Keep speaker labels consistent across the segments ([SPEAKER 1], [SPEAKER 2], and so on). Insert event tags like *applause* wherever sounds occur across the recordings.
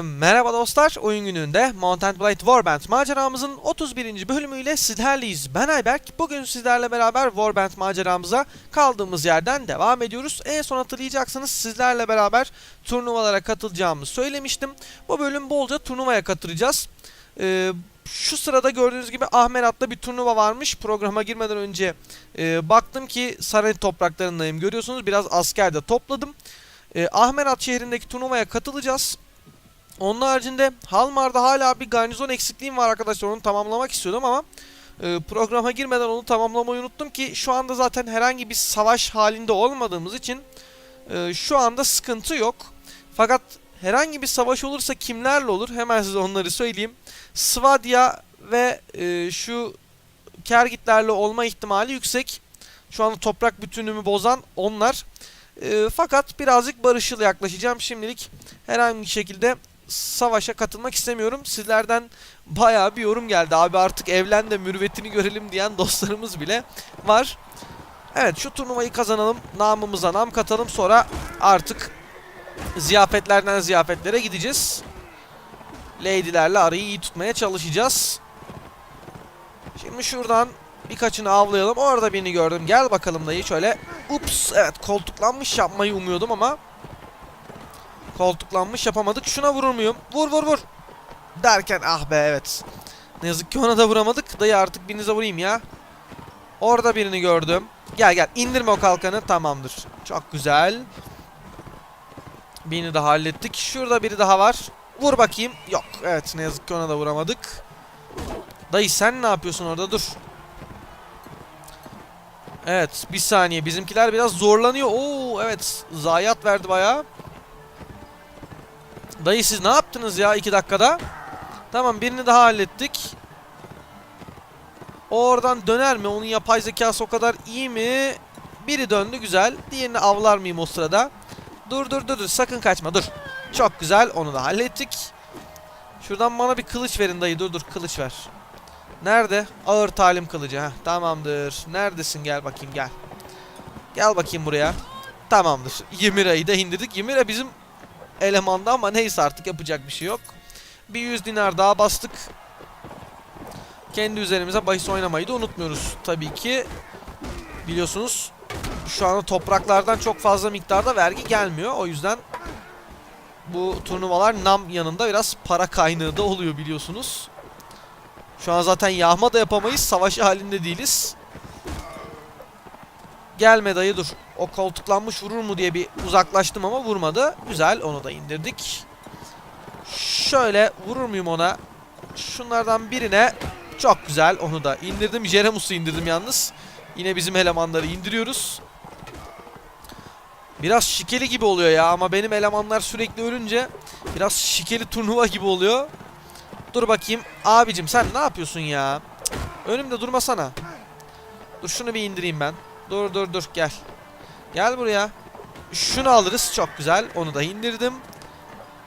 [SPEAKER 1] Merhaba dostlar, oyun gününde Mountain Blade Warband maceramızın 31. bölümüyle sizlerleyiz. Ben Ayberk, bugün sizlerle beraber Warband maceramıza kaldığımız yerden devam ediyoruz. En son hatırlayacaksınız sizlerle beraber turnuvalara katılacağımızı söylemiştim. Bu bölüm bolca turnuvaya katılacağız. Ee, şu sırada gördüğünüz gibi Ahmet adlı bir turnuva varmış. Programa girmeden önce e, baktım ki saray topraklarındayım. Görüyorsunuz biraz asker de topladım. E, Ahmerat şehrindeki turnuvaya katılacağız. Onun haricinde Halmar'da hala bir garnizon eksikliğim var arkadaşlar. Onu tamamlamak istiyordum ama e, programa girmeden onu tamamlamayı unuttum ki şu anda zaten herhangi bir savaş halinde olmadığımız için e, şu anda sıkıntı yok. Fakat herhangi bir savaş olursa kimlerle olur? Hemen size onları söyleyeyim. Svadia ve e, şu Kergitlerle olma ihtimali yüksek. Şu anda toprak bütünlüğümü bozan onlar. E, fakat birazcık barışçıl yaklaşacağım. Şimdilik herhangi bir şekilde savaşa katılmak istemiyorum. Sizlerden bayağı bir yorum geldi. Abi artık evlen de mürvetini görelim diyen dostlarımız bile var. Evet şu turnuvayı kazanalım. Namımıza nam katalım. Sonra artık ziyafetlerden ziyafetlere gideceğiz. Lady'lerle arayı iyi tutmaya çalışacağız. Şimdi şuradan birkaçını avlayalım. Orada birini gördüm. Gel bakalım dayı şöyle. Ups evet koltuklanmış yapmayı umuyordum ama Koltuklanmış yapamadık. Şuna vurur muyum? Vur vur vur. Derken ah be evet. Ne yazık ki ona da vuramadık. Dayı artık birinize vurayım ya. Orada birini gördüm. Gel gel indirme o kalkanı. Tamamdır. Çok güzel. Birini de hallettik. Şurada biri daha var. Vur bakayım. Yok. Evet ne yazık ki ona da vuramadık. Dayı sen ne yapıyorsun orada? Dur. Evet bir saniye. Bizimkiler biraz zorlanıyor. Oo evet. Zayiat verdi bayağı. Dayı siz ne yaptınız ya 2 dakikada? Tamam birini daha hallettik. O oradan döner mi? Onun yapay zekası o kadar iyi mi? Biri döndü güzel. Diğerini avlar mıyım o sırada? Dur dur dur dur sakın kaçma dur. Çok güzel onu da hallettik. Şuradan bana bir kılıç verin dayı dur dur kılıç ver. Nerede? Ağır talim kılıcı. Heh, tamamdır. Neredesin gel bakayım gel. Gel bakayım buraya. Tamamdır. Ymira'yı da indirdik. Ymira bizim elemanda ama neyse artık yapacak bir şey yok. Bir 100 dinar daha bastık. Kendi üzerimize bahis oynamayı da unutmuyoruz tabii ki. Biliyorsunuz şu anda topraklardan çok fazla miktarda vergi gelmiyor. O yüzden bu turnuvalar nam yanında biraz para kaynağı da oluyor biliyorsunuz. Şu an zaten yağma da yapamayız. Savaş halinde değiliz. Gelme dayı dur. O koltuklanmış vurur mu diye bir uzaklaştım ama vurmadı. Güzel onu da indirdik. Şöyle vurur muyum ona? Şunlardan birine çok güzel onu da indirdim. Jeremus'u indirdim yalnız. Yine bizim elemanları indiriyoruz. Biraz şikeli gibi oluyor ya ama benim elemanlar sürekli ölünce biraz şikeli turnuva gibi oluyor. Dur bakayım. Abicim sen ne yapıyorsun ya? Cık, önümde durmasana. Dur şunu bir indireyim ben. Dur dur dur gel. Gel buraya. Şunu alırız çok güzel. Onu da indirdim.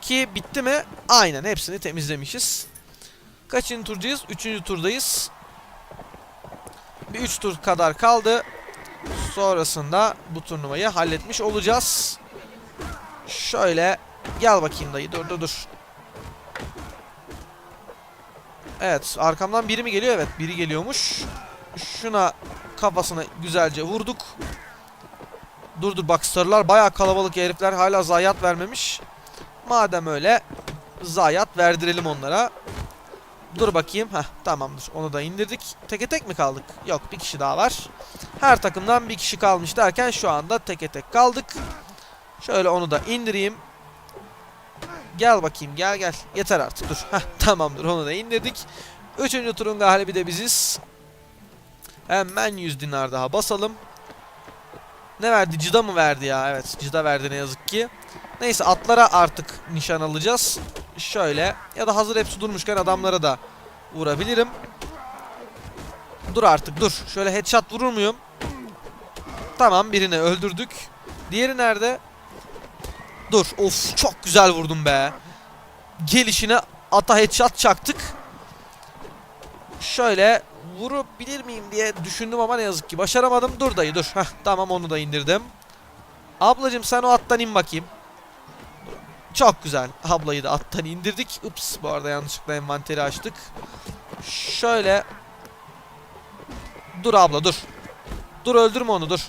[SPEAKER 1] Ki bitti mi? Aynen hepsini temizlemişiz. Kaçıncı turdayız? Üçüncü turdayız. Bir üç tur kadar kaldı. Sonrasında bu turnuvayı halletmiş olacağız. Şöyle gel bakayım dayı dur dur dur. Evet arkamdan biri mi geliyor? Evet biri geliyormuş. Şuna kafasına güzelce vurduk. Dur dur bak sarılar bayağı kalabalık herifler hala zayiat vermemiş. Madem öyle zayiat verdirelim onlara. Dur bakayım. Heh tamamdır. Onu da indirdik. Teke tek mi kaldık? Yok bir kişi daha var. Her takımdan bir kişi kalmış derken şu anda teke tek kaldık. Şöyle onu da indireyim. Gel bakayım gel gel. Yeter artık dur. Heh tamamdır onu da indirdik. Üçüncü turun galibi de biziz. Hemen 100 dinar daha basalım. Ne verdi? Cıda mı verdi ya? Evet cıda verdi ne yazık ki. Neyse atlara artık nişan alacağız. Şöyle ya da hazır hepsi durmuşken adamlara da vurabilirim. Dur artık dur. Şöyle headshot vurur muyum? Tamam birini öldürdük. Diğeri nerede? Dur. Of çok güzel vurdum be. Gelişine ata headshot çaktık. Şöyle vurabilir miyim diye düşündüm ama ne yazık ki başaramadım. Dur dayı dur. Heh, tamam onu da indirdim. Ablacım sen o attan in bakayım. Çok güzel. Ablayı da attan indirdik. Ups bu arada yanlışlıkla envanteri açtık. Şöyle. Dur abla dur. Dur öldürme onu dur.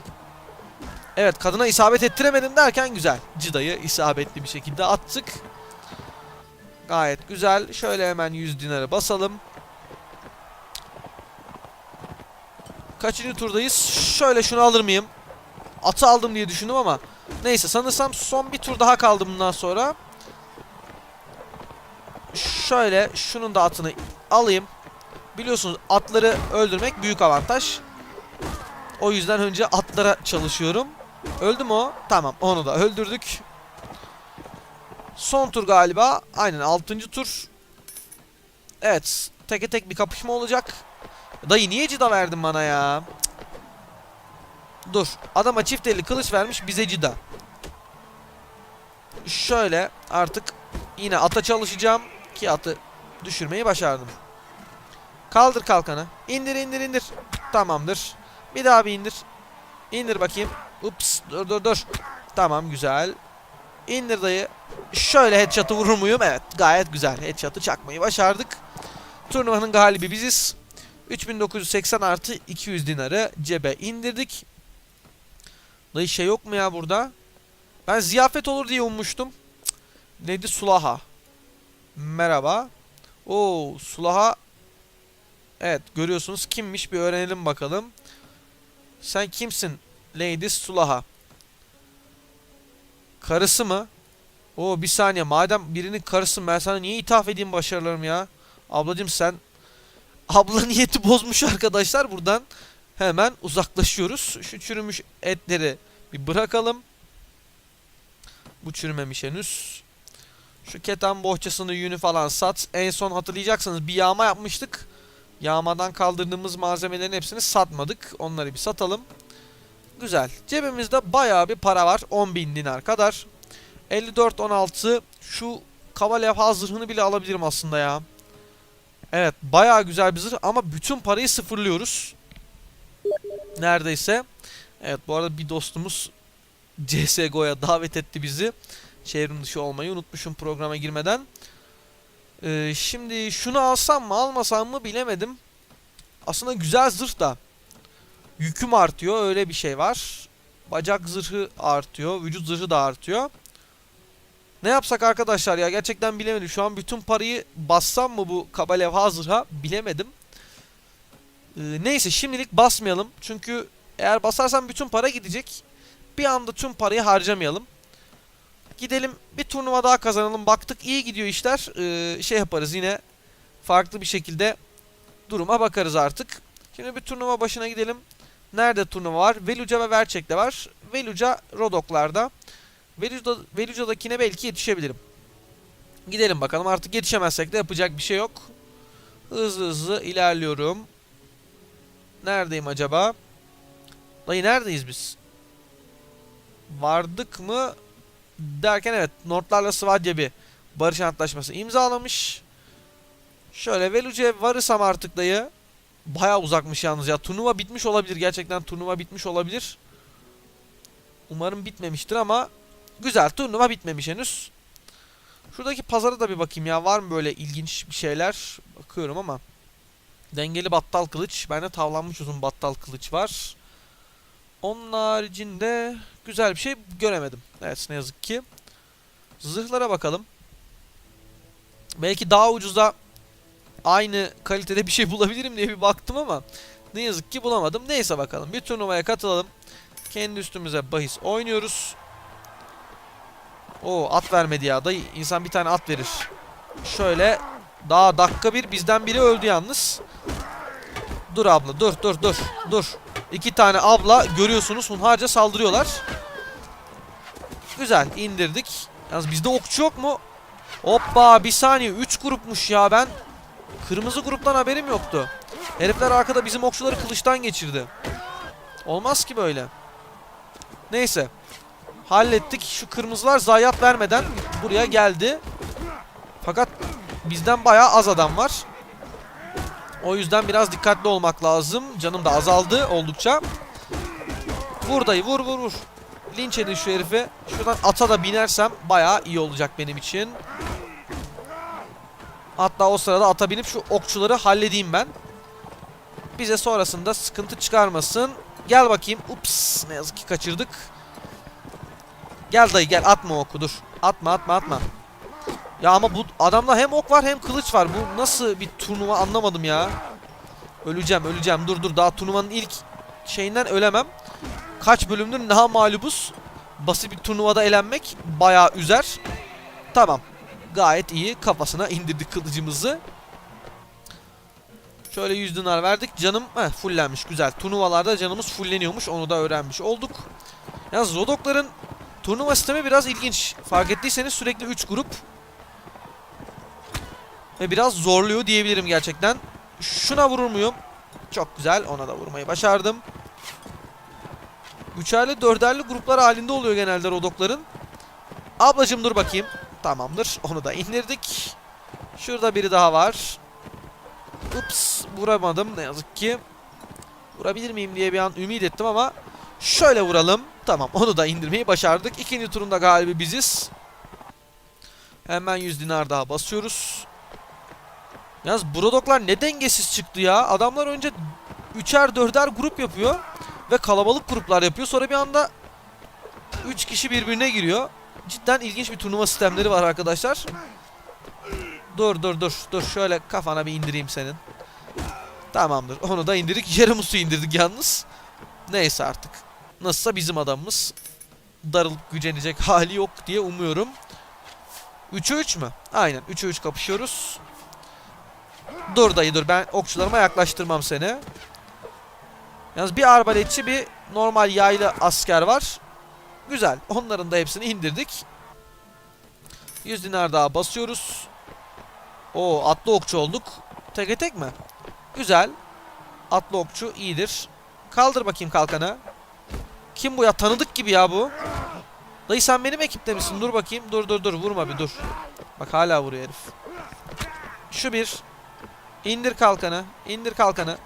[SPEAKER 1] Evet kadına isabet ettiremedim derken güzel. Cida'yı isabetli bir şekilde attık. Gayet güzel. Şöyle hemen 100 dinarı basalım. Kaçıncı turdayız? Şöyle şunu alır mıyım? Atı aldım diye düşündüm ama neyse sanırsam son bir tur daha kaldı bundan sonra. Şöyle şunun da atını alayım. Biliyorsunuz atları öldürmek büyük avantaj. O yüzden önce atlara çalışıyorum. Öldü mü o? Tamam onu da öldürdük. Son tur galiba. Aynen 6. tur. Evet. Teke tek bir kapışma olacak. Dayı niye cida verdin bana ya? Cık. Dur. Adama çift elli kılıç vermiş bize cida. Şöyle artık yine ata çalışacağım ki atı düşürmeyi başardım. Kaldır kalkanı. İndir indir indir. Tamamdır. Bir daha bir indir. İndir bakayım. Ups dur dur dur. Tamam güzel. İndir dayı. Şöyle headshot'ı vurur muyum? Evet gayet güzel. Headshot'ı çakmayı başardık. Turnuvanın galibi biziz. 3980 artı 200 dinarı cebe indirdik. Dayı şey yok mu ya burada? Ben ziyafet olur diye ummuştum. Cık. Neydi? Sulaha. Merhaba. Oo Sulaha. Evet görüyorsunuz kimmiş bir öğrenelim bakalım. Sen kimsin? Lady Sulaha. Karısı mı? Oo bir saniye madem birinin karısı ben sana niye ithaf edeyim başarılarım ya? Ablacım sen abla niyeti bozmuş arkadaşlar buradan hemen uzaklaşıyoruz. Şu çürümüş etleri bir bırakalım. Bu çürümemiş henüz. Şu keten bohçasını yünü falan sat. En son hatırlayacaksınız bir yağma yapmıştık. Yağmadan kaldırdığımız malzemelerin hepsini satmadık. Onları bir satalım. Güzel. Cebimizde bayağı bir para var. 10.000 dinar kadar. 54-16 şu kavalya zırhını bile alabilirim aslında ya. Evet bayağı güzel bir zırh ama bütün parayı sıfırlıyoruz. Neredeyse. Evet bu arada bir dostumuz *laughs* CSGO'ya davet etti bizi. Çevrim dışı olmayı unutmuşum programa girmeden. Ee, şimdi şunu alsam mı almasam mı bilemedim. Aslında güzel zırh da. Yüküm artıyor öyle bir şey var. Bacak zırhı artıyor. Vücut zırhı da artıyor. Ne yapsak arkadaşlar ya gerçekten bilemedim. Şu an bütün parayı bassam mı bu kabalevha zırha bilemedim. Ee, neyse şimdilik basmayalım. Çünkü eğer basarsam bütün para gidecek. Bir anda tüm parayı harcamayalım. Gidelim bir turnuva daha kazanalım. Baktık iyi gidiyor işler. Ee, şey yaparız yine farklı bir şekilde duruma bakarız artık. Şimdi bir turnuva başına gidelim. Nerede turnuva var? Veluca ve Verçek'te var. Veluca Rodok'larda. Veluca, Veluca'dakine belki yetişebilirim. Gidelim bakalım. Artık yetişemezsek de yapacak bir şey yok. Hızlı hızlı ilerliyorum. Neredeyim acaba? Dayı neredeyiz biz? Vardık mı? Derken evet Nordlarla Svadya bir barış antlaşması imzalamış. Şöyle Veluce'ye varırsam artık dayı. Baya uzakmış yalnız ya. Turnuva bitmiş olabilir. Gerçekten turnuva bitmiş olabilir. Umarım bitmemiştir ama güzel. Turnuva bitmemiş henüz. Şuradaki pazara da bir bakayım ya. Var mı böyle ilginç bir şeyler? Bakıyorum ama. Dengeli battal kılıç. Bende tavlanmış uzun battal kılıç var. Onun haricinde güzel bir şey göremedim. Evet ne yazık ki. Zırhlara bakalım. Belki daha ucuza aynı kalitede bir şey *laughs* bulabilirim diye bir baktım ama ne yazık ki bulamadım. Neyse bakalım. Bir turnuvaya katılalım. Kendi üstümüze bahis oynuyoruz. O at vermedi ya. Dayı insan bir tane at verir. Şöyle daha dakika bir bizden biri öldü yalnız. Dur abla dur dur dur dur. İki tane abla görüyorsunuz hunharca saldırıyorlar. Güzel indirdik. Yalnız bizde okçu yok mu? Hoppa bir saniye 3 grupmuş ya ben. Kırmızı gruptan haberim yoktu. Herifler arkada bizim okçuları kılıçtan geçirdi. Olmaz ki böyle. Neyse. Hallettik. Şu kırmızılar zayiat vermeden buraya geldi. Fakat bizden bayağı az adam var. O yüzden biraz dikkatli olmak lazım. Canım da azaldı oldukça. Vur vur vur vur. linç edin şu herifi. Şuradan ata da binersem bayağı iyi olacak benim için. Hatta o sırada ata binip şu okçuları halledeyim ben. Bize sonrasında sıkıntı çıkarmasın. Gel bakayım. Ups ne yazık ki kaçırdık. Gel dayı gel atma oku dur. Atma atma atma. Ya ama bu adamda hem ok var hem kılıç var. Bu nasıl bir turnuva anlamadım ya. Öleceğim öleceğim. Dur dur daha turnuvanın ilk şeyinden ölemem. Kaç bölümdür daha mağlubuz. Basit bir turnuvada elenmek bayağı üzer. Tamam. Gayet iyi. Kafasına indirdik kılıcımızı. Şöyle 100 dinar verdik. Canım heh, fullenmiş. Güzel. Turnuvalarda canımız fulleniyormuş. Onu da öğrenmiş olduk. Yalnız Rodokların turnuva sistemi biraz ilginç. Fark ettiyseniz sürekli 3 grup. Ve biraz zorluyor diyebilirim gerçekten. Şuna vurur muyum? Çok güzel. Ona da vurmayı başardım. Üçerli dörderli gruplar halinde oluyor genelde Rodokların. Ablacım dur bakayım. Tamamdır. Onu da indirdik. Şurada biri daha var. Ups vuramadım ne yazık ki. Vurabilir miyim diye bir an ümit ettim ama şöyle vuralım. Tamam onu da indirmeyi başardık. İkinci turunda galibi biziz. Hemen 100 dinar daha basıyoruz. Yalnız Brodoklar ne dengesiz çıktı ya. Adamlar önce üçer dörder grup yapıyor. Ve kalabalık gruplar yapıyor. Sonra bir anda 3 kişi birbirine giriyor. Cidden ilginç bir turnuva sistemleri var arkadaşlar. Dur dur dur dur şöyle kafana bir indireyim senin. Tamamdır onu da indirdik. Jeremus'u indirdik yalnız. Neyse artık. Nasılsa bizim adamımız. Darılıp gücenecek hali yok diye umuyorum. 3'e 3 mü? Aynen 3'e 3 kapışıyoruz. Dur dayı dur ben okçularıma yaklaştırmam seni. Yalnız bir arbaletçi bir normal yaylı asker var. Güzel. Onların da hepsini indirdik. 100 dinar daha basıyoruz. O atlı okçu olduk. Tek tek mi? Güzel. Atlı okçu iyidir. Kaldır bakayım kalkanı. Kim bu ya? Tanıdık gibi ya bu. Dayı sen benim ekipte misin? Dur bakayım. Dur dur dur. Vurma bir dur. Bak hala vuruyor herif. Şu bir. İndir kalkanı. İndir kalkanı.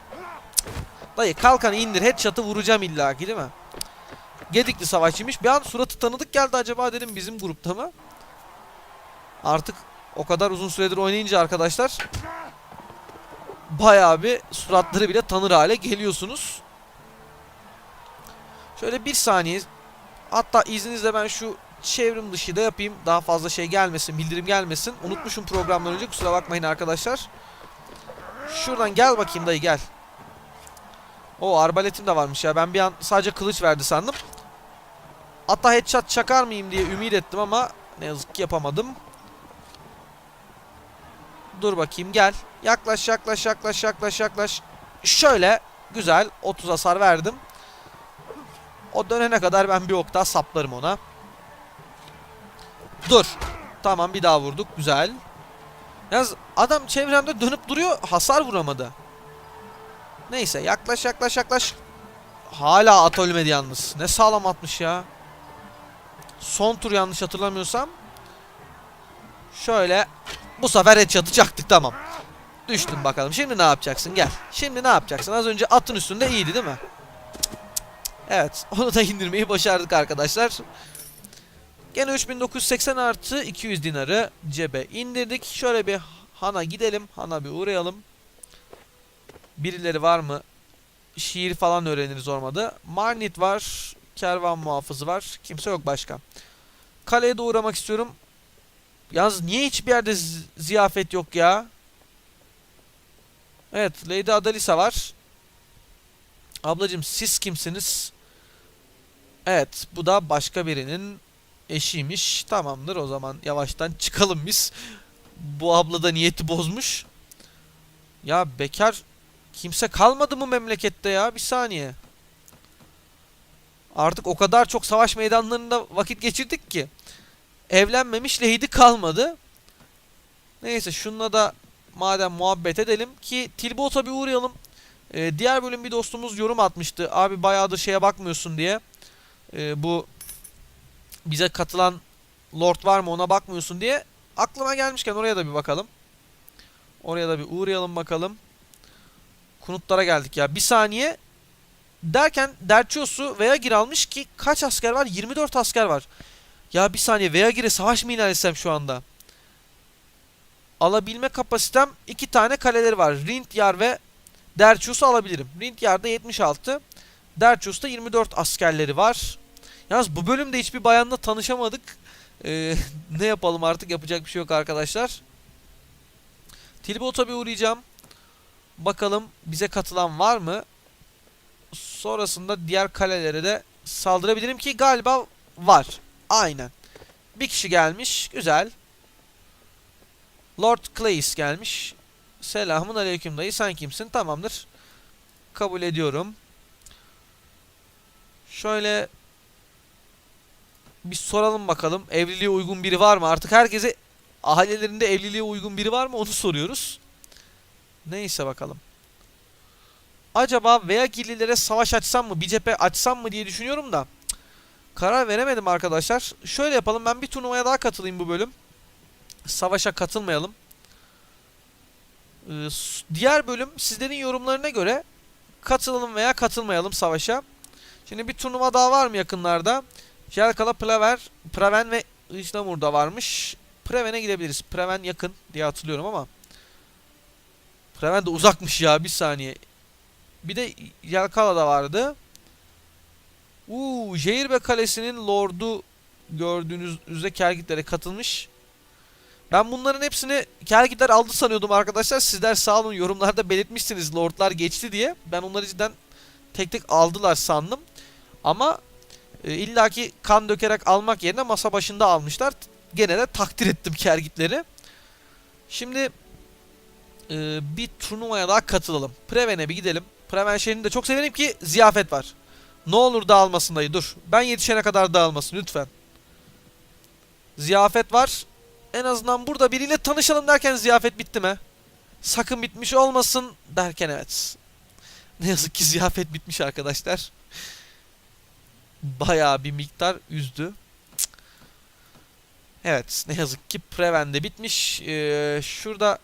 [SPEAKER 1] Dayı kalkanı indir. Headshot'ı vuracağım illa ki değil mi? Gedikli savaşçıymış. Bir an suratı tanıdık geldi acaba dedim bizim grupta mı? Artık o kadar uzun süredir oynayınca arkadaşlar bayağı bir suratları bile tanır hale geliyorsunuz. Şöyle bir saniye hatta izninizle ben şu çevrim dışı da yapayım. Daha fazla şey gelmesin, bildirim gelmesin. Unutmuşum programdan önce kusura bakmayın arkadaşlar. Şuradan gel bakayım dayı gel. O arbaletim de varmış ya. Ben bir an sadece kılıç verdi sandım. Hatta headshot çakar mıyım diye ümit ettim ama ne yazık ki yapamadım. Dur bakayım gel. Yaklaş yaklaş yaklaş yaklaş yaklaş. Şöyle güzel 30 hasar verdim. O dönene kadar ben bir ok saplarım ona. Dur. Tamam bir daha vurduk. Güzel. Yalnız adam çevremde dönüp duruyor. Hasar vuramadı. Neyse yaklaş yaklaş yaklaş. Hala at ölmedi yalnız. Ne sağlam atmış ya. Son tur yanlış hatırlamıyorsam. Şöyle bu sefer headshot'ı çaktık tamam. Düştün bakalım. Şimdi ne yapacaksın? Gel. Şimdi ne yapacaksın? Az önce atın üstünde iyiydi değil mi? Evet. Onu da indirmeyi başardık arkadaşlar. Gene 3980 artı 200 dinarı cebe indirdik. Şöyle bir Han'a gidelim. Han'a bir uğrayalım. Birileri var mı? Şiir falan öğreniriz olmadı. Marnit var. Kervan muhafızı var. Kimse yok başka. Kaleye de uğramak istiyorum. Yalnız niye hiçbir yerde zi- ziyafet yok ya? Evet, Lady Adalisa var. Ablacım siz kimsiniz? Evet, bu da başka birinin eşiymiş. Tamamdır o zaman yavaştan çıkalım biz. Bu abla da niyeti bozmuş. Ya bekar kimse kalmadı mı memlekette ya? Bir saniye. Artık o kadar çok savaş meydanlarında vakit geçirdik ki. Evlenmemiş Lady kalmadı. Neyse şununla da madem muhabbet edelim ki Tilbot'a bir uğrayalım. Ee, diğer bölüm bir dostumuz yorum atmıştı. Abi bayağıdır şeye bakmıyorsun diye. Ee, bu bize katılan Lord var mı ona bakmıyorsun diye. Aklıma gelmişken oraya da bir bakalım. Oraya da bir uğrayalım bakalım. Kunutlara geldik ya. Bir saniye. derken Derçios'u Veagir almış ki kaç asker var? 24 asker var. Ya bir saniye Veagir'e savaş mı ilan etsem şu anda? Alabilme kapasitem iki tane kaleleri var. Rintyar ve Derçios'u alabilirim. Rintyar'da 76. Derçios'ta 24 askerleri var. Yalnız bu bölümde hiçbir bayanla tanışamadık. Ee, *laughs* ne yapalım artık yapacak bir şey yok arkadaşlar. Tilbot'a bir uğrayacağım. Bakalım bize katılan var mı? Sonrasında diğer kalelere de saldırabilirim ki galiba var. Aynen. Bir kişi gelmiş. Güzel. Lord Clays gelmiş. Selamun aleyküm dayı. Sen kimsin? Tamamdır. Kabul ediyorum. Şöyle bir soralım bakalım. Evliliğe uygun biri var mı? Artık herkese ailelerinde evliliğe uygun biri var mı? Onu soruyoruz. Neyse bakalım. Acaba Veagirlilere savaş açsam mı? Bir cephe açsam mı diye düşünüyorum da. Karar veremedim arkadaşlar. Şöyle yapalım. Ben bir turnuvaya daha katılayım bu bölüm. Savaşa katılmayalım. Ee, diğer bölüm sizlerin yorumlarına göre katılalım veya katılmayalım savaşa. Şimdi bir turnuva daha var mı yakınlarda? Jelkala, Plaver, Preven ve Islamur'da varmış. Preven'e gidebiliriz. Preven yakın diye hatırlıyorum ama. Preven de uzakmış ya bir saniye. Bir de Yelkala'da vardı. Uuu Jehirbe Kalesi'nin lordu gördüğünüz üzere Kergitlere katılmış. Ben bunların hepsini Kergitler aldı sanıyordum arkadaşlar. Sizler sağ olun yorumlarda belirtmişsiniz lordlar geçti diye. Ben onları cidden tek tek aldılar sandım. Ama e, illaki kan dökerek almak yerine masa başında almışlar. Gene de takdir ettim Kergitleri. Şimdi e, bir turnuvaya daha katılalım. Preven'e bir gidelim. Preven şehrini de çok severim ki ziyafet var. Ne olur dağılmasın dayı dur. Ben yetişene kadar dağılmasın lütfen. Ziyafet var. En azından burada biriyle tanışalım derken ziyafet bitti mi? Sakın bitmiş olmasın derken evet. Ne yazık ki ziyafet bitmiş arkadaşlar. Bayağı bir miktar üzdü. Evet ne yazık ki Preven de bitmiş. Ee, şurada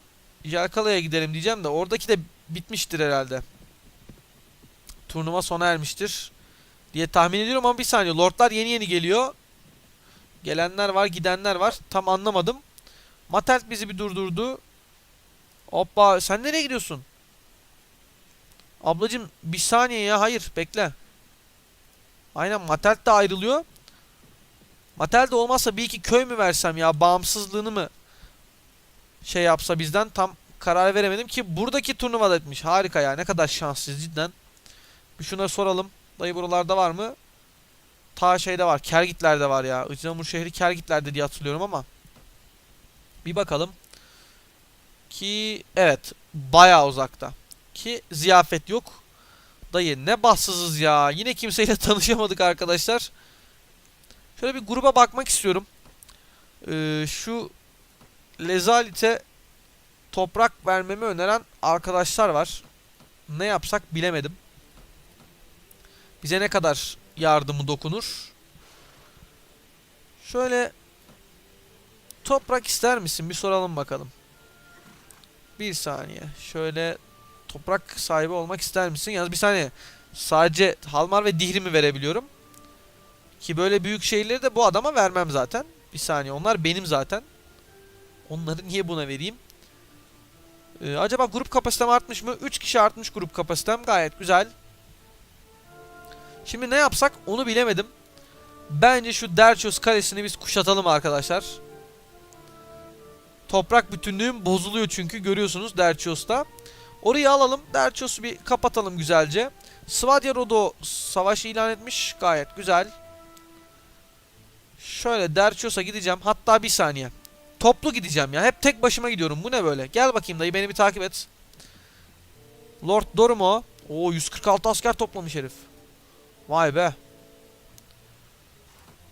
[SPEAKER 1] Yalkala'ya gidelim diyeceğim de oradaki de bitmiştir herhalde. Turnuva sona ermiştir diye tahmin ediyorum ama bir saniye. Lordlar yeni yeni geliyor. Gelenler var, gidenler var. Tam anlamadım. Matelt bizi bir durdurdu. Hoppa, sen nereye gidiyorsun? Ablacım bir saniye ya, hayır, bekle. Aynen Matelt de ayrılıyor. Matelt de olmazsa bir iki köy mü versem ya, bağımsızlığını mı şey yapsa bizden tam karar veremedim ki buradaki turnuvada etmiş. Harika ya, ne kadar şanssız cidden. Bir şuna soralım. Dayı buralarda var mı? Ta şeyde var. Kergitler'de var ya. Icramur şehri Kergitler'de diye hatırlıyorum ama. Bir bakalım. Ki evet. Bayağı uzakta. Ki ziyafet yok. Dayı ne bahtsızız ya. Yine kimseyle *laughs* tanışamadık arkadaşlar. Şöyle bir gruba bakmak istiyorum. Ee, şu Lezalit'e toprak vermemi öneren arkadaşlar var. Ne yapsak bilemedim. Bize ne kadar yardımı dokunur? Şöyle toprak ister misin? Bir soralım bakalım. Bir saniye. Şöyle toprak sahibi olmak ister misin? Yalnız bir saniye. Sadece Halmar ve Dihri mi verebiliyorum? Ki böyle büyük şeyleri de bu adama vermem zaten. Bir saniye. Onlar benim zaten. Onları niye buna vereyim? Ee, acaba grup kapasitem artmış mı? 3 kişi artmış grup kapasitem. Gayet güzel. Şimdi ne yapsak onu bilemedim. Bence şu Derchos kalesini biz kuşatalım arkadaşlar. Toprak bütünlüğüm bozuluyor çünkü görüyorsunuz Derchos'ta. Orayı alalım. Derchos'u bir kapatalım güzelce. Svadya Rodo savaş ilan etmiş. Gayet güzel. Şöyle Derchos'a gideceğim. Hatta bir saniye. Toplu gideceğim ya. Hep tek başıma gidiyorum. Bu ne böyle? Gel bakayım dayı beni bir takip et. Lord Dorumo. Oo 146 asker toplamış herif. Vay be.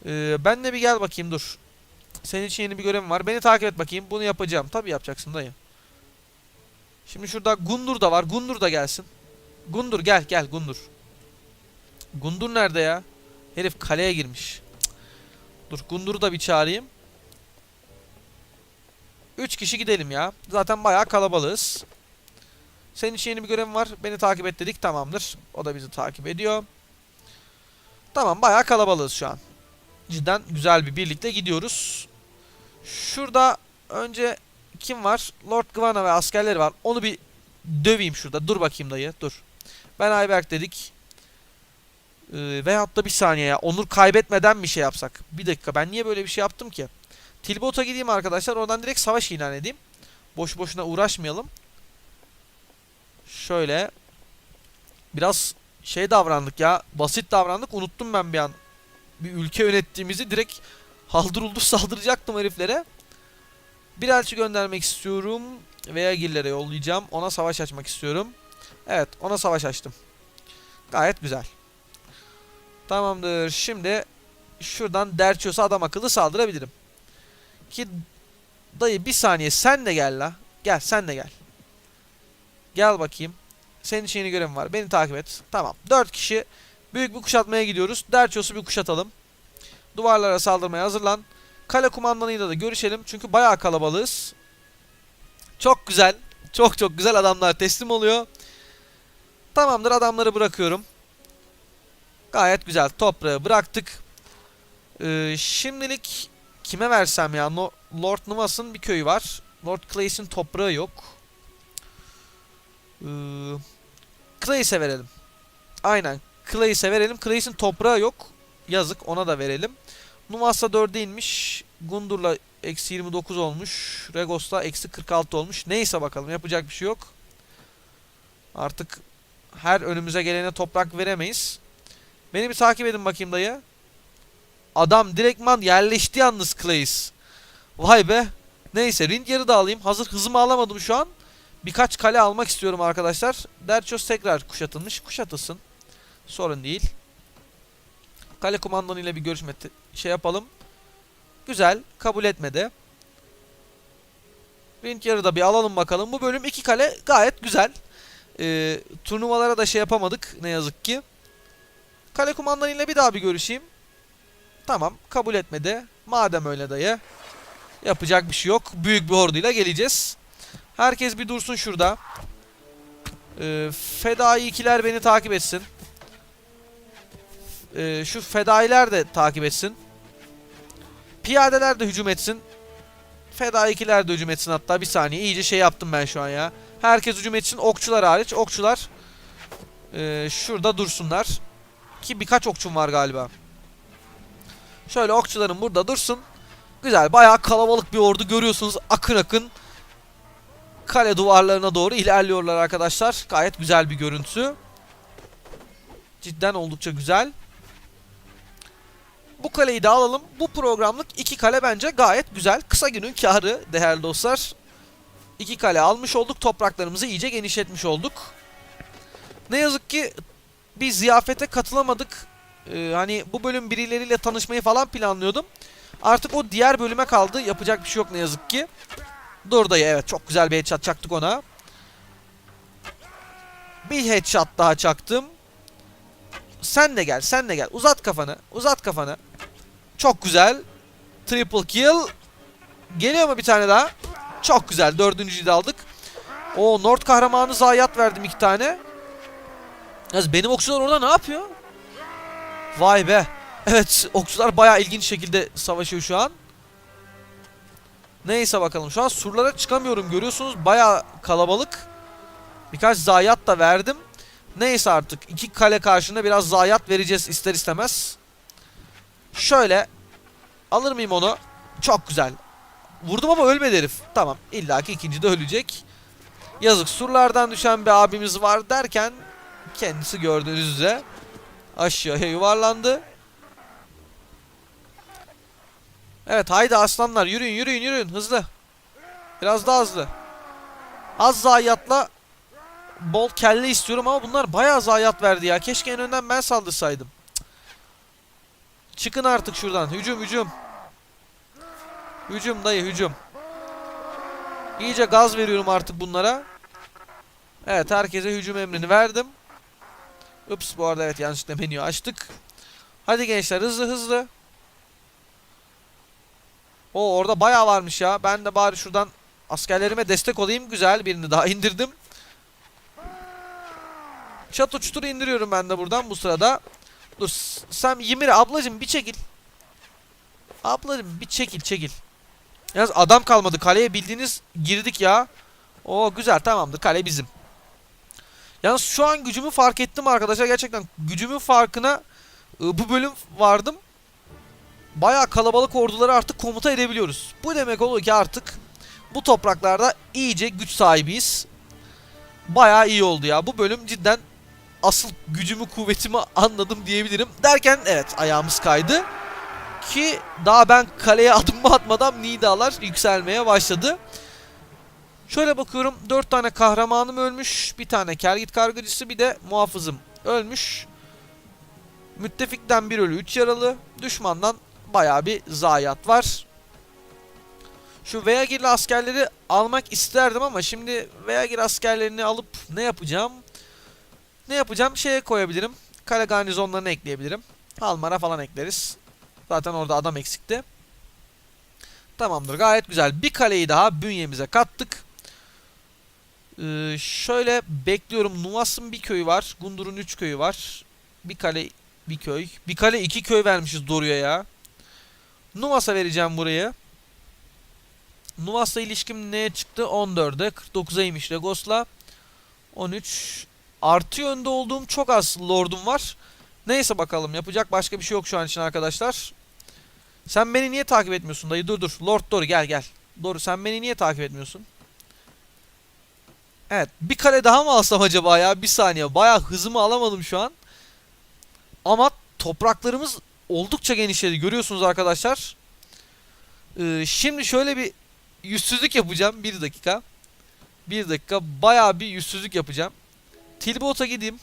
[SPEAKER 1] Ee, ben de bir gel bakayım dur. Senin için yeni bir görevim var. Beni takip et bakayım. Bunu yapacağım. Tabii yapacaksın dayı. Şimdi şurada Gundur da var. Gundur da gelsin. Gundur gel gel Gundur. Gundur nerede ya? Herif kaleye girmiş. Dur Gundur'u da bir çağırayım. 3 kişi gidelim ya. Zaten bayağı kalabalığız. Senin için yeni bir görevim var. Beni takip et dedik. Tamamdır. O da bizi takip ediyor. Tamam bayağı kalabalığız şu an. Cidden güzel bir birlikte gidiyoruz. Şurada önce kim var? Lord Gwana ve askerleri var. Onu bir döveyim şurada. Dur bakayım dayı. Dur. Ben Ayberk dedik. Ee, veyahut da bir saniye ya. Onur kaybetmeden bir şey yapsak. Bir dakika. Ben niye böyle bir şey yaptım ki? Tilbot'a gideyim arkadaşlar. Oradan direkt savaş ilan edeyim. Boş boşuna uğraşmayalım. Şöyle. Biraz şey davrandık ya. Basit davrandık. Unuttum ben bir an. Bir ülke yönettiğimizi direkt haldır *laughs* saldıracaktım heriflere. Bir elçi göndermek istiyorum. Veya gillere yollayacağım. Ona savaş açmak istiyorum. Evet ona savaş açtım. Gayet güzel. Tamamdır. Şimdi şuradan Derçios'a adam akıllı saldırabilirim. Ki dayı bir saniye sen de gel la. Gel sen de gel. Gel bakayım. Senin için yeni görevim var. Beni takip et. Tamam. 4 kişi büyük bir kuşatmaya gidiyoruz. Derços'u bir kuşatalım. Duvarlara saldırmaya hazırlan. Kale kumandanıyla da görüşelim. Çünkü bayağı kalabalığız. Çok güzel. Çok çok güzel adamlar teslim oluyor. Tamamdır adamları bırakıyorum. Gayet güzel. Toprağı bıraktık. Ee, şimdilik kime versem ya? Lord Nuvas'ın bir köyü var. Lord Clays'in toprağı yok. Ee, Clays'e verelim. Aynen. Clays'e verelim. Clays'in toprağı yok. Yazık ona da verelim. Nuvas'ta 4'e inmiş. Gundur'la eksi 29 olmuş. Regos'ta eksi 46 olmuş. Neyse bakalım yapacak bir şey yok. Artık her önümüze gelene toprak veremeyiz. Beni bir takip edin bakayım dayı. Adam direktman yerleşti yalnız Clays. Vay be. Neyse Rindger'i de alayım. Hazır hızımı alamadım şu an. Birkaç kale almak istiyorum arkadaşlar. Derços tekrar kuşatılmış. Kuşatılsın. Sorun değil. Kale kumandanı ile bir görüşme şey yapalım. Güzel. Kabul etmedi. Rindger'i da bir alalım bakalım. Bu bölüm iki kale gayet güzel. Ee, turnuvalara da şey yapamadık ne yazık ki. Kale kumandanıyla bir daha bir görüşeyim. Tamam kabul etmedi. Madem öyle dayı. Yapacak bir şey yok. Büyük bir orduyla geleceğiz. Herkes bir dursun şurada. Ee, fedai ikiler beni takip etsin. Ee, şu fedailer de takip etsin. Piyadeler de hücum etsin. Fedai ikiler de hücum etsin hatta. Bir saniye iyice şey yaptım ben şu an ya. Herkes hücum etsin. Okçular hariç. Okçular ee, şurada dursunlar. Ki birkaç okçum var galiba. Şöyle okçularım burada dursun. Güzel bayağı kalabalık bir ordu görüyorsunuz. Akın akın kale duvarlarına doğru ilerliyorlar arkadaşlar. Gayet güzel bir görüntü. Cidden oldukça güzel. Bu kaleyi de alalım. Bu programlık iki kale bence gayet güzel. Kısa günün karı değerli dostlar. İki kale almış olduk. Topraklarımızı iyice genişletmiş olduk. Ne yazık ki bir ziyafete katılamadık. Ee, hani bu bölüm birileriyle tanışmayı falan planlıyordum. Artık o diğer bölüme kaldı. Yapacak bir şey yok ne yazık ki. Dur evet çok güzel bir headshot çaktık ona. Bir headshot daha çaktım. Sen de gel sen de gel. Uzat kafanı. Uzat kafanı. Çok güzel. Triple kill. Geliyor mu bir tane daha? Çok güzel. Dördüncüyü de aldık. O Nord kahramanı zayiat verdim iki tane. Yalnız benim okçular orada ne yapıyor? Vay be. Evet okçular bayağı ilginç şekilde savaşıyor şu an. Neyse bakalım. Şu an surlara çıkamıyorum. Görüyorsunuz bayağı kalabalık. Birkaç zayiat da verdim. Neyse artık. iki kale karşında biraz zayiat vereceğiz ister istemez. Şöyle. Alır mıyım onu? Çok güzel. Vurdum ama ölmedi herif. Tamam. İlla ki ikinci de ölecek. Yazık surlardan düşen bir abimiz var derken kendisi gördüğünüz üzere aşağıya yuvarlandı. Evet haydi aslanlar yürüyün yürüyün yürüyün hızlı. Biraz daha hızlı. Az zayiatla bol kelle istiyorum ama bunlar bayağı zayiat verdi ya. Keşke en önden ben saldırsaydım. Çıkın artık şuradan. Hücum hücum. Hücum dayı hücum. İyice gaz veriyorum artık bunlara. Evet herkese hücum emrini verdim. Ups bu arada evet yanlışlıkla menüyü açtık. Hadi gençler hızlı hızlı. O orada bayağı varmış ya. Ben de bari şuradan askerlerime destek olayım. Güzel birini daha indirdim. Çatı çuturu indiriyorum ben de buradan bu sırada. Dur sen Ymir ablacım bir çekil. Ablacım bir çekil çekil. Yalnız adam kalmadı. Kaleye bildiğiniz girdik ya. O güzel tamamdır. Kale bizim. Yalnız şu an gücümü fark ettim arkadaşlar. Gerçekten gücümün farkına e, bu bölüm vardım. Bayağı kalabalık orduları artık komuta edebiliyoruz. Bu demek oluyor ki artık bu topraklarda iyice güç sahibiyiz. Bayağı iyi oldu ya. Bu bölüm cidden asıl gücümü kuvvetimi anladım diyebilirim. Derken evet ayağımız kaydı. Ki daha ben kaleye *laughs* adımımı atmadan nidalar yükselmeye başladı. Şöyle bakıyorum 4 tane kahramanım ölmüş. Bir tane kergit kargıcısı bir de muhafızım ölmüş. Müttefikten bir ölü 3 yaralı. Düşmandan bayağı bir zayiat var. Şu Veagirli askerleri almak isterdim ama şimdi Veagir askerlerini alıp ne yapacağım? Ne yapacağım? Şeye koyabilirim. Kale garnizonlarını ekleyebilirim. Halmara falan ekleriz. Zaten orada adam eksikti. Tamamdır gayet güzel. Bir kaleyi daha bünyemize kattık. Ee, şöyle bekliyorum. Nuvas'ın bir köyü var. Gundur'un 3 köyü var. Bir kale bir köy. Bir kale iki köy vermişiz Doru'ya ya. Nuvas'a vereceğim burayı. Nuvas'la ilişkim neye çıktı? 14'e. 49'a inmiş Regos'la. 13. Artı yönde olduğum çok az lordum var. Neyse bakalım. Yapacak başka bir şey yok şu an için arkadaşlar. Sen beni niye takip etmiyorsun dayı? Dur dur. Lord Doru gel gel. Doru sen beni niye takip etmiyorsun? Evet. Bir kale daha mı alsam acaba ya? Bir saniye. Bayağı hızımı alamadım şu an. Ama topraklarımız oldukça genişledi. Görüyorsunuz arkadaşlar. Ee, şimdi şöyle bir yüzsüzlük yapacağım. Bir dakika. Bir dakika. Bayağı bir yüzsüzlük yapacağım. Tilbot'a gideyim.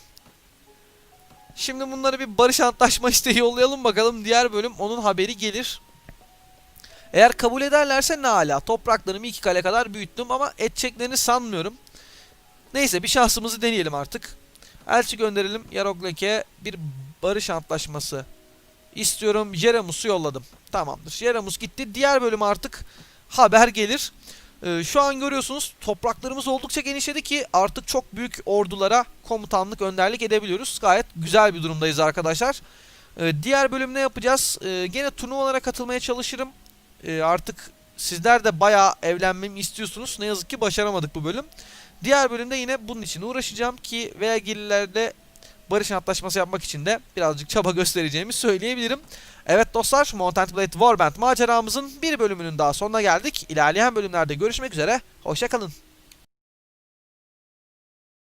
[SPEAKER 1] Şimdi bunları bir barış antlaşma *laughs* isteği yollayalım bakalım. Diğer bölüm onun haberi gelir. Eğer kabul ederlerse ne ala. Topraklarımı iki kale kadar büyüttüm ama edeceklerini sanmıyorum. Neyse bir şansımızı deneyelim artık. Elçi gönderelim. Yaroglek'e bir barış antlaşması istiyorum. Jeremus'u yolladım. Tamamdır. Jeremus gitti. Diğer bölüm artık haber gelir. Ee, şu an görüyorsunuz topraklarımız oldukça genişledi ki artık çok büyük ordulara komutanlık önderlik edebiliyoruz. Gayet güzel bir durumdayız arkadaşlar. Ee, diğer bölüm ne yapacağız? Ee, gene turnuvalara katılmaya çalışırım. Ee, artık sizler de bayağı evlenmemi istiyorsunuz. Ne yazık ki başaramadık bu bölüm. Diğer bölümde yine bunun için uğraşacağım ki Veagillerle barış antlaşması yapmak için de birazcık çaba göstereceğimi söyleyebilirim. Evet dostlar, Mountain Blade Warband maceramızın bir bölümünün daha sonuna geldik. İlerleyen bölümlerde görüşmek üzere, hoşçakalın.